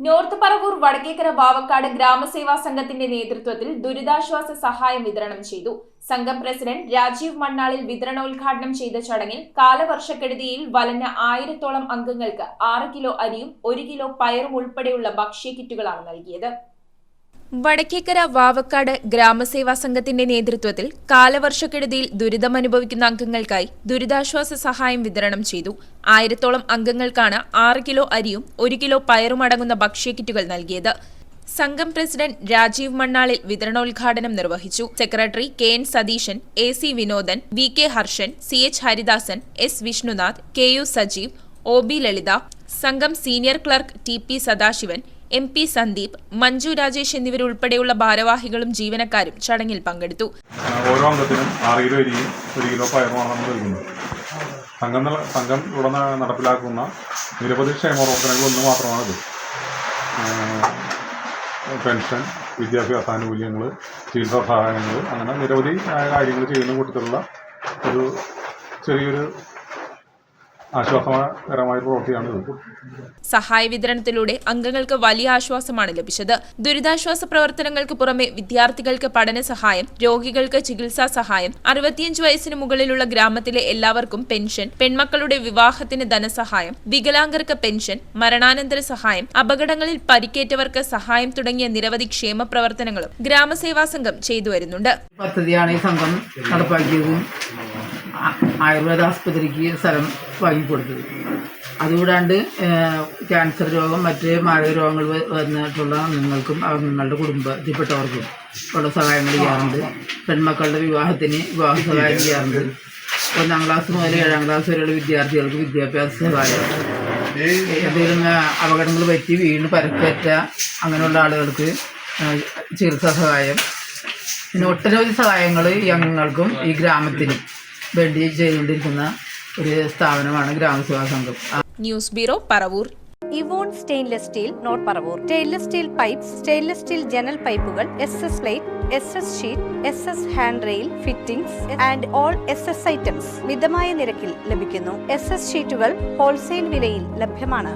North Paravur Vadakkekkara Vavakkad Gramaseva സംഘത്തിന്റെ നേതൃത്വത്തിൽ ദുരിതാശ്വാസ സഹായം വിതരണം ചെയ്തു. സംഘം പ്രസിഡന്റ് രാജീവ് മണ്ണാളിൽ വിതരണോദ്ഘാടനം ചെയ്ത ചടങ്ങിൽ കാലവർഷക്കെടുതിയിൽ വലഞ്ഞ ആയിരത്തോളം അംഗങ്ങൾക്ക് ആറ് കിലോ അരിയും ഒരു കിലോ പയറും ഉൾപ്പെടെയുള്ള ഭക്ഷ്യ കിറ്റുകളാണ് നൽകിയത്. വടക്കേക്കര വാവക്കാട് ഗ്രാമസേവാ സംഘത്തിന്റെ നേതൃത്വത്തിൽ കാലവർഷക്കെടുതിയിൽ ദുരിതമനുഭവിക്കുന്ന അംഗങ്ങൾക്കായി ദുരിതാശ്വാസ സഹായം വിതരണം ചെയ്തു. ആയിരത്തോളം അംഗങ്ങൾക്കാണ് ആറ് കിലോ അരിയും ഒരു കിലോ പയറും അടങ്ങുന്ന ഭക്ഷ്യക്കിറ്റുകൾ നൽകിയത്. സംഘം പ്രസിഡന്റ് രാജീവ് മണ്ണാളിൽ വിതരണോദ്ഘാടനം നിർവഹിച്ചു. Secretary K N Satheesan A C Vinodan V K Harshan C H Haridasan S Vishnunath K U Sajeev O B Lalitha സംഘം senior clerk T P Sadasivan M P Sandeep Manju Rajesh എന്നിവരുൾപ്പെടെയുള്ള ഭാരവാഹികളും ജീവനക്കാരും ചടങ്ങിൽ പങ്കെടുത്തു. ഓരോ അംഗത്തിനും ആറ് kilo അരിയും ഒരു kilo പയറുമാണ് നമ്മൾ നൽകുന്നത് സംഘം സംഘം ഇവിടെ നടപ്പിലാക്കുന്ന നിരവധി ക്ഷേമപ്രവർത്തനങ്ങൾ ഒന്ന് മാത്രമാണിത്. പെൻഷൻ വിദ്യാഭ്യാസ ആനുകൂല്യങ്ങൾ ചികിത്സാ സഹായങ്ങൾ അങ്ങനെ നിരവധി കാര്യങ്ങൾ ചെയ്യുന്ന കൂട്ടത്തിലുള്ള ഒരു ചെറിയൊരു ആശ്വാസകരമായ പ്രവൃത്തിയാണിത് സഹായ വിതരണത്തിലൂടെ അംഗങ്ങൾക്ക് വലിയ ആശ്വാസമാണ് ലഭിച്ചത്. ദുരിതാശ്വാസ പ്രവർത്തനങ്ങൾക്ക് പുറമെ വിദ്യാർത്ഥികൾക്ക് പഠന സഹായം രോഗികൾക്ക് ചികിത്സാ സഹായം അറുപത്തിയഞ്ച് വയസ്സിന് മുകളിലുള്ള ഗ്രാമത്തിലെ എല്ലാവർക്കും പെൻഷൻ പെൺമക്കളുടെ വിവാഹത്തിന് ധനസഹായം വികലാംഗർക്ക് പെൻഷൻ മരണാനന്തര സഹായം അപകടങ്ങളിൽ പരിക്കേറ്റവർക്ക് സഹായം തുടങ്ങിയ നിരവധി ക്ഷേമ പ്രവർത്തനങ്ങളും ഗ്രാമസേവാ സംഘം ചെയ്തു വരുന്നുണ്ട്. പദ്ധതിയാണ് ഈ സംഘം നടപ്പാക്കിയത്. ആയുർവേദ ആസ്പത്രിക്ക് സ്ഥലം വാങ്ങിക്കൊടുത്തത് അതുകൂടാണ്ട് ക്യാൻസർ രോഗം മറ്റ് മാരക രോഗങ്ങൾ വന്നിട്ടുള്ള അവർ നിങ്ങളുടെ കുടുംബത്തിൽപ്പെട്ടവർക്കും ഉള്ള സഹായങ്ങൾ ചെയ്യാറുണ്ട്. പെൺമക്കളുടെ വിവാഹത്തിന് വിവാഹ സഹായം ചെയ്യാറുണ്ട്. ഒന്നാം ക്ലാസ് മുതൽ ഏഴാം ക്ലാസ് വരെയുള്ള വിദ്യാർത്ഥികൾക്ക് വിദ്യാഭ്യാസ സഹായം. എന്തെങ്കിലും അപകടങ്ങൾ പറ്റി വീണ് പരക്കേറ്റ അങ്ങനെയുള്ള ആളുകൾക്ക് ചികിത്സാ സഹായം. പിന്നെ ഒട്ടനവധി സഹായങ്ങൾ ഈ അംഗങ്ങൾക്കും ഈ ഗ്രാമത്തിനും. വേണ്ടി ചെയ്തുകൊണ്ടിരിക്കുന്ന ഒരു സ്ഥാപനമാണ് ഗ്രാമസേവാ സംഘം. News bureau Paravur. Evon stainless steel north Paravur. Stainless steel pipes stainless steel ജനൽ പൈപ്പുകൾ S S plate S S sheet S S hand rail fittings and all S S items മിതമായ നിരക്കിൽ ലഭിക്കുന്നു. എസ് എസ് ഷീറ്റുകൾ wholesale വിലയിൽ ലഭ്യമാണ്.